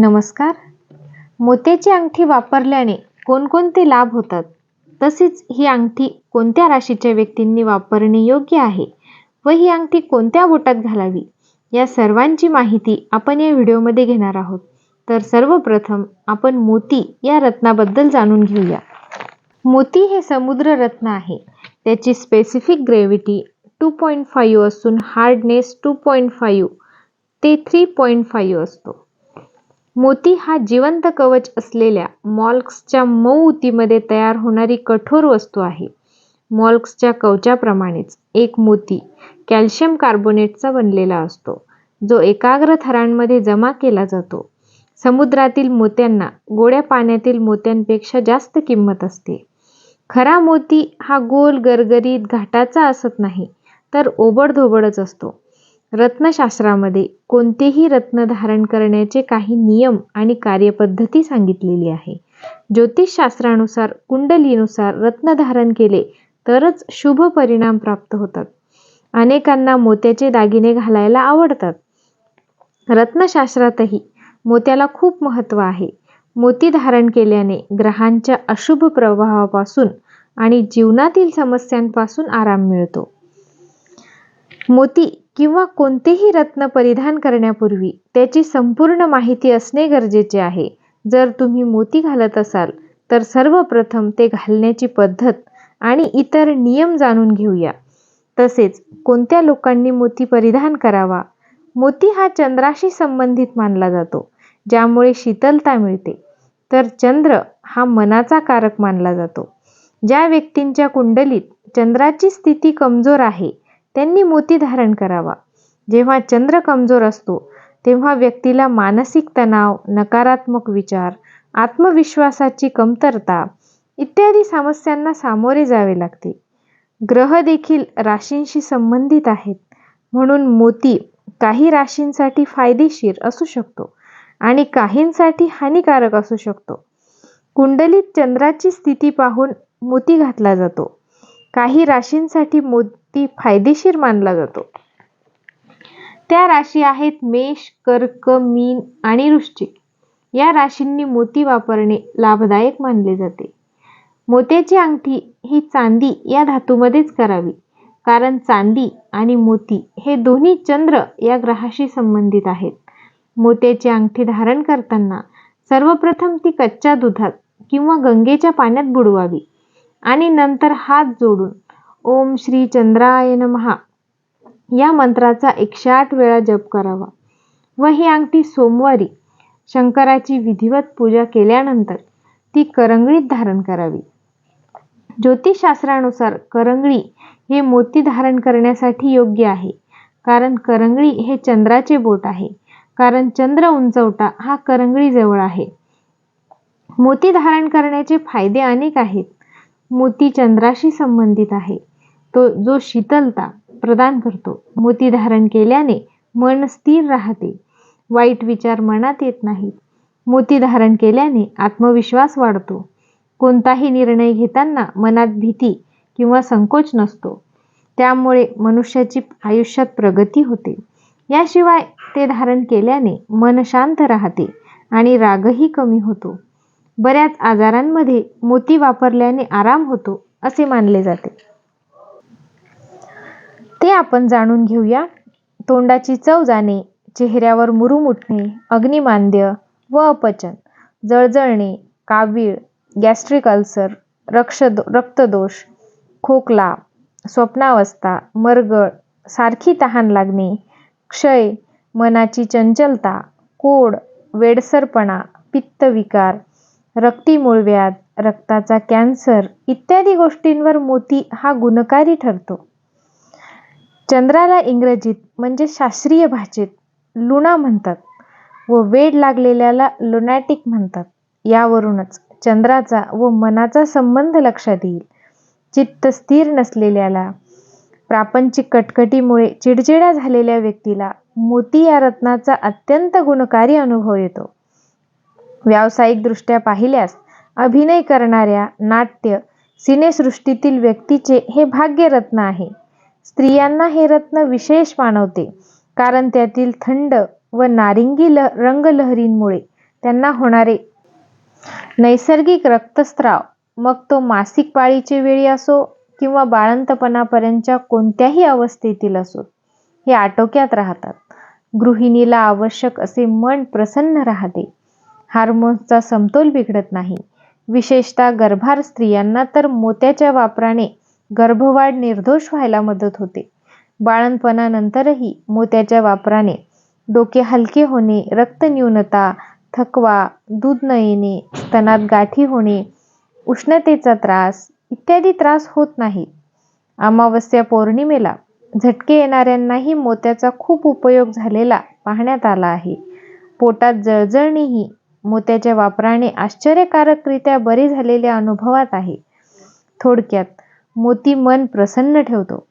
नमस्कार. मोत्याची अंगठी वापरल्याने कोणकोणते लाभ होतात? तसेच ही अंगठी कोणत्या राशीच्या व्यक्तींनी वापरणे योग्य आहे व ही अंगठी कोणत्या बोटात घालावी? या सर्वांची माहिती आपण या व्हिडिओमध्ये घेणार आहोत. तर सर्वप्रथम आपण मोती या रत्नाबद्दल जाणून घेऊया. मोती हे समुद्र रत्न आहे. त्याची specific gravity two point five असून हार्डनेस टू पॉईंट फाईव्ह ते थ्री पॉईंट फाईव्ह असतो. मोती हा जिवंत कवच असलेल्या मॉल्क्सच्या मऊ ऊतीमध्ये तयार होणारी कठोर वस्तू आहे. मॉल्क्सच्या कवचाप्रमाणेच एक मोती कॅल्शियम कार्बोनेटचा बनलेला असतो जो एकाग्र थरांमध्ये जमा केला जातो. समुद्रातील मोत्यांना गोड्या पाण्यातील मोत्यांपेक्षा जास्त किंमत असते. खरा मोती हा गोल गरगरीत घाटाचा असत नाही तर ओबडधोबडच असतो. रत्नशास्त्रामध्ये कोणतेही रत्न धारण करण्याचे काही नियम आणि कार्यपद्धती सांगितलेली आहे. ज्योतिषशास्त्रानुसार कुंडलीनुसार रत्न धारण केले तरच शुभ परिणाम प्राप्त होतात. अनेकांना मोत्याचे दागिने घालायला आवडतात. रत्नशास्त्रातही मोत्याला खूप महत्त्व आहे. मोती धारण केल्याने ग्रहांच्या अशुभ प्रभावापासून आणि जीवनातील समस्यांपासून आराम मिळतो. मोती किंवा कोणतेही रत्न परिधान करण्यापूर्वी त्याची संपूर्ण माहिती असणे गरजेचे आहे. जर तुम्ही मोती घालत असाल तर सर्वप्रथम ते घालण्याची पद्धत आणि इतर नियम जाणून घेऊया. तसेच कोणत्या लोकांनी मोती परिधान करावा? मोती हा चंद्राशी संबंधित मानला जातो ज्यामुळे शीतलता मिळते. तर चंद्र हा मनाचा कारक मानला जातो. ज्या व्यक्तींच्या कुंडलीत चंद्राची स्थिती कमजोर आहे त्यांनी मोती धारण करावा. जेव्हा चंद्र कमजोर असतो तेव्हा व्यक्तीला मानसिक तणाव नकारात्मक विचार आत्मविश्वासाची कमतरता इत्यादी समस्यांना सामोरे जावे लागते. ग्रह देखील राशींशी संबंधित आहेत. म्हणून मोती काही राशींसाठी फायदेशीर असू शकतो आणि काहींसाठी हानिकारक असू शकतो. कुंडलीत चंद्राची स्थिती पाहून मोती घातला जातो. काही राशींसाठी मो फायदेशीर मानला जातो. त्या राशी आहेत मेष कर्क मीन आणि वृश्चिक. या राशींनी मोती वापरणे लाभदायक मानले जाते. मोत्याची अंगठी ही चांदी या धातूमध्येच करावी कारण चांदी आणि मोती हे दोन्ही चंद्र या ग्रहाशी संबंधित आहेत. मोत्याची अंगठी धारण करताना सर्वप्रथम ती कच्च्या दुधात किंवा गंगेच्या पाण्यात बुडवावी आणि नंतर हात जोडून ओम श्री चंद्राय नमहा या मंत्राचा एकशे आठ वेळा जप करावा. व ही अंगठी सोमवारी शंकराची विधिवत पूजा केल्यानंतर ती करंगळीत धारण करावी. ज्योतिषशास्त्रानुसार करंगळी हे मोती धारण करण्यासाठी योग्य आहे. कारण करंगळी हे चंद्राचे बोट आहे. कारण चंद्र उंचवटा हा करंगळी जवळ आहे. मोती धारण करण्याचे फायदे अनेक आहेत. मोती चंद्राशी संबंधित आहे. तो जो शीतलता प्रदान करतो मोती धारण केल्याने मन स्थिर राहते. वाईट विचार मनात येत नाहीत. मोती धारण केल्याने आत्मविश्वास वाढतो. कोणताही निर्णय घेताना मनात भीती किंवा संकोच नसतो. त्यामुळे मनुष्याची आयुष्यात प्रगती होते. याशिवाय ते धारण केल्याने मन शांत राहते आणि रागही कमी होतो. बऱ्याच आजारांमध्ये मोती वापरल्याने आराम होतो असे मानले जाते. ते आपण जाणून घेऊया. तोंडाची चव जाणे चेहऱ्यावर मुरुम उठणे अग्निमांद्य व अपचन जळजळणे कावीळ गॅस्ट्रिक अल्सर रक्ष रक्तदोष खोकला स्वप्नावस्था मरगळ सारखी तहान लागणे क्षय मनाची चंचलता कोड वेडसरपणा पित्तविकार रक्ती मूळव्याध रक्ताचा कॅन्सर इत्यादी गोष्टींवर मोती हा गुणकारी ठरतो. चंद्राला इंग्रजीत म्हणजे शास्त्रीय भाषेत लुना म्हणतात व वेड लागलेल्याला लुनॅटिक म्हणतात. यावरूनच चंद्राचा व मनाचा संबंध लक्षात येईल. चित्त स्थिर नसलेल्याला प्रापंचिक कटकटीमुळे चिडचिड्या झालेल्या व्यक्तीला मोती या रत्नाचा अत्यंत गुणकारी अनुभव येतो. व्यावसायिकदृष्ट्या पाहिल्यास अभिनय करणाऱ्या नाट्य सिनेसृष्टीतील व्यक्तीचे हे भाग्यरत्न आहे. स्त्रियांना हे रत्न विशेष मानवते कारण त्यातील थंड व नारिंगी ल रंगलहरींमुळे त्यांना होणारे नैसर्गिक रक्तस्राव मग तो मासिक पाळीचे वेळी असो किंवा बाळंतपणापर्यंतच्या कोणत्याही अवस्थेतील असो हे आटोक्यात राहतात. गृहिणीला आवश्यक असे मन प्रसन्न राहते. हार्मोन्सचा समतोल बिघडत नाही. विशेषतः गर्भार स्त्रियांना तर मोत्याच्या वापराने गर्भवाढ निर्दोष व्हायला मदत होते. बाळंतपणानंतरही मोत्याच्या वापराने डोके हलके होणे रक्तन्यूनता थकवा दूध न येणे स्तनात गाठी होणे उष्णतेचा त्रास इत्यादी त्रास होत नाही. अमावस्या पौर्णिमेला झटके येणाऱ्यांनाही मोत्याचा खूप उपयोग झालेला पाहण्यात आला आहे. पोटात जळजळणीही मोत्याच्या वापराने आश्चर्यकारकरित्या बरी झालेल्या अनुभवात आहे. थोडक्यात मोती मन प्रसन्न ठेवतो.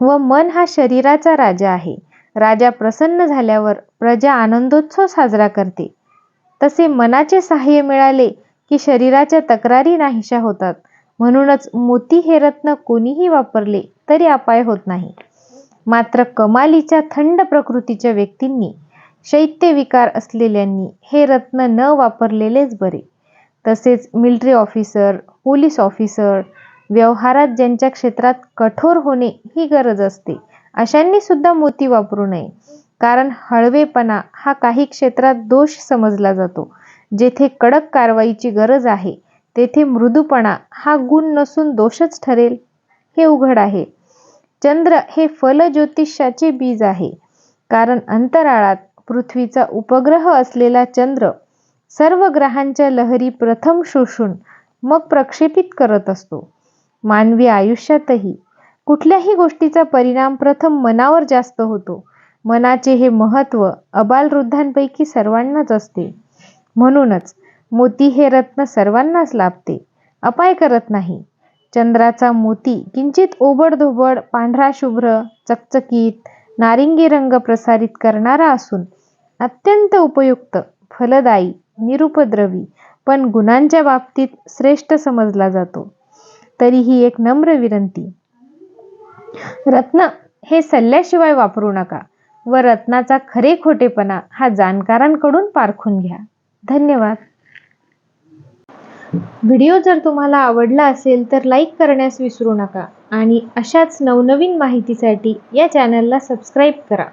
व मन हा शरीराचा राजा आहे. राजा प्रसन्न झाल्यावर प्रजा आनंदोत्सव साजरा करते. तसे मनाचे सहाय्य मिळाले की शरीराच्या तक्रारी नाहीशा होतात. म्हणूनच मोती हे रत्न कोणीही वापरले तरी अपाय होत नाही. मात्र कमालीच्या थंड प्रकृतीच्या व्यक्तींनी शैत्य विकार असलेल्यांनी हे रत्न न वापरलेलेच बरे. तसेच मिलिटरी ऑफिसर पोलीस ऑफिसर व्यवहारात ज्यांच्या क्षेत्रात कठोर होणे ही गरज असते. अशांनी सुद्धा मोती वापरू नये. कारण हळवेपणा हा काही क्षेत्रात दोष समजला जातो. जेथे कडक कारवाईची गरज आहे तेथे मृदूपणा हा गुण नसून दोषच ठरेल हे उघड आहे. चंद्र हे फलज्योतिषाचे बीज आहे. कारण अंतराळात पृथ्वीचा उपग्रह असलेला चंद्र सर्व ग्रहांच्या लहरी प्रथम शोषून मग प्रक्षेपित करत असतो. मानवी आयुष्यातही कुठल्याही गोष्टीचा परिणाम प्रथम मनावर जास्त होतो. मनाचे हे महत्त्व अबालवृद्धांपैकी सर्वांनाच असते. म्हणूनच मोती हे रत्न सर्वांनाच लाभते. अपाय करत नाही. चंद्राचा मोती किंचित ओबडधोबड पांढरा शुभ्र चकचकीत नारिंगी रंग प्रसारित करणारा असून अत्यंत उपयुक्त फलदायी निरुपद्रवी पण गुणांच्या बाबतीत श्रेष्ठ समजला जातो. तरीही एक नम्र विनंती. रत्न हे सल्ल्याशिवाय वापरू नका व रत्नाचा खरे खोटेपणा हा जाणकारांकडून पारखून घ्या. धन्यवाद. व्हिडिओ जर तुम्हाला आवडला असेल तर लाईक करण्यास विसरू नका आणि अशाच नवनवीन माहितीसाठी या चॅनलला सबस्क्राईब करा.